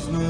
was no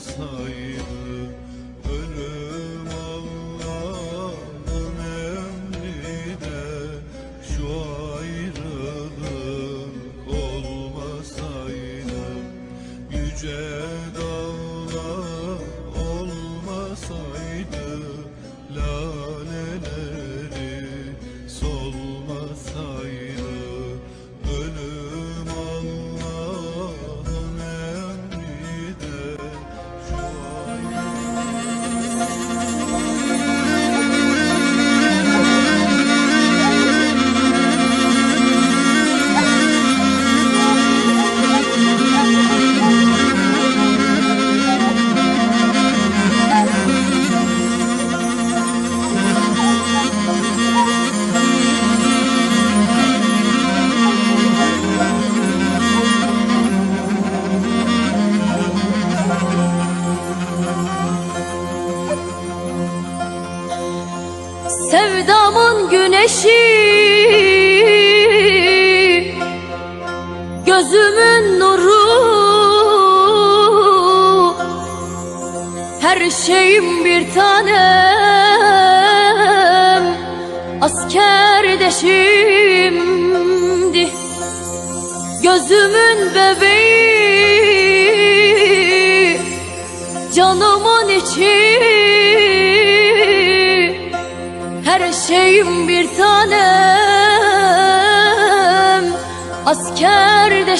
olmasaydı ölüm Sevdamın güneşi Gözümün nuru. Her şeyim bir tanem Asker de şimdi. Gözümün bebeği Canımın içi. her şeyim bir tanem Asker de